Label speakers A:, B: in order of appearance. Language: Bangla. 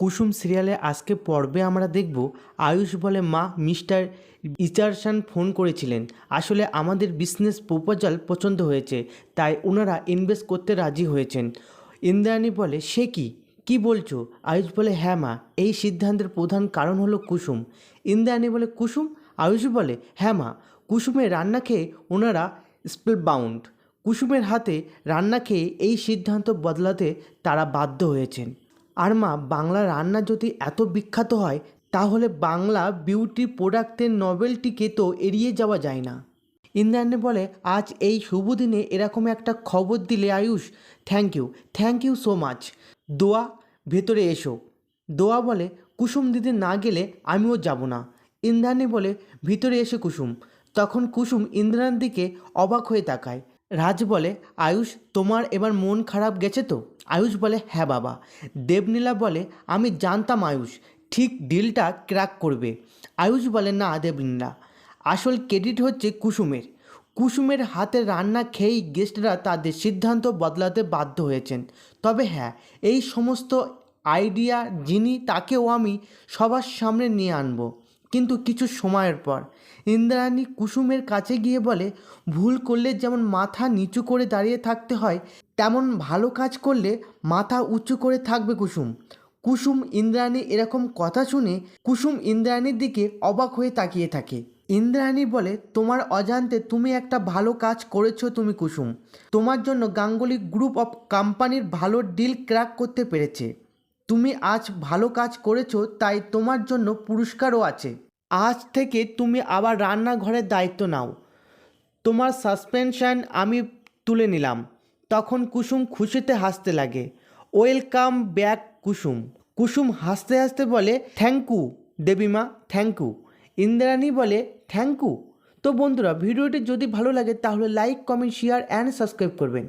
A: কুসুম সিরিয়ালে আজকে পর্বে আমরা দেখব আয়ুষ বলে মা মিস্টার ইচারসান ফোন করেছিলেন। আসলে আমাদের বিজনেস প্রপোজাল পছন্দ হয়েছে, তাই ওনারা ইনভেস্ট করতে রাজি হয়েছেন। ইন্দ্রাণী বলে, সে কি? কি বলছো? আয়ুষ বলে হ্যাঁ মা, এই সিদ্ধান্তের প্রধান কারণ হলো কুসুম। ইন্দ্রাণী বলে, কুসুম? আয়ুষ বলে হ্যাঁ মা, কুসুমের রান্না খেয়ে ওনারা স্পেল বাউন্ড কুসুমের হাতে রান্না খেয়ে এই সিদ্ধান্ত বদলাতে তারা বাধ্য হয়েছেন। আর মা, বাংলা রান্না যদি এত বিখ্যাত হয়, তাহলে বাংলা বিউটি প্রোডাক্টের নভেলটিকে তো এড়িয়ে যাওয়া যায় না। ইন্দ্রাণী বলে, আজ এই শুভ দিনে এরকম একটা খবর দিলে Ayush thank you thank you so much দোয়া, ভেতরে এসো। দোয়া বলে, কুসুম দিদি না গেলে আমিও যাব না। ইন্দ্রাণী বলে, ভিতরে এসে কুসুম। তখন কুসুম ইন্দ্রাণীর দিকে অবাক হয়ে তাকায়। রাজ বলে, আয়ুষ, তোমার এবার মন খারাপ গেছে তো? আয়ুষ বলে হ্যাঁ বাবা। দেবনীলা বলে, আমি জানতাম আয়ুষ, ঠিক ডিলটা ক্র্যাক করবে। আয়ুষ বলে, না দেবনীলা, আসল ক্রেডিট হচ্ছে কুসুমের। কুসুমের হাতে রান্না খেয়েই গেস্টরা তাদের সিদ্ধান্ত বদলাতে বাধ্য হয়েছেন। তবে হ্যাঁ এই সমস্ত আইডিয়া যিনি, তাকেও আমি সবার সামনে নিয়ে আনব। কিন্তু কিছু সময়ের পর। ইন্দ্রাণী কুসুমের কাছে গিয়ে বলে, ভুল করলে যেমন মাথা নিচু করে দাঁড়িয়ে থাকতে হয়, তেমন ভালো কাজ করলে মাথা উঁচু করে থাকবে কুসুম। কুসুম ইন্দ্রাণী এরকম কথা শুনে কুসুম ইন্দ্রাণীর দিকে অবাক হয়ে তাকিয়ে থাকে। ইন্দ্রাণী বলে, তোমার অজান্তে তুমি একটা ভালো কাজ করেছ তুমি কুসুম। তোমার জন্য গাঙ্গুলি গ্রুপ অফ কোম্পানির ভালো ডিল ক্র্যাক করতে পেরেছে। তুমি আজ ভালো কাজ করেছ, তাই তোমার জন্য পুরস্কারও আছে। আজ থেকে তুমি আবার রান্নাঘরের দায়িত্ব নাও। তোমার সাসপেনশন আমি তুলে নিলাম। তখন কুসুম খুশিতে হাসতে লাগে। ওয়েলকাম ব্যাক কুসুম। কুসুম হাসতে হাসতে বলে, থ্যাংক, দেবীমা, থ্যাংক। ইন্দ্রাণী বলে, থ্যাংক। তো বন্ধুরা, ভিডিওটি যদি ভালো লাগে তাহলে like, comment, share and subscribe করবেন।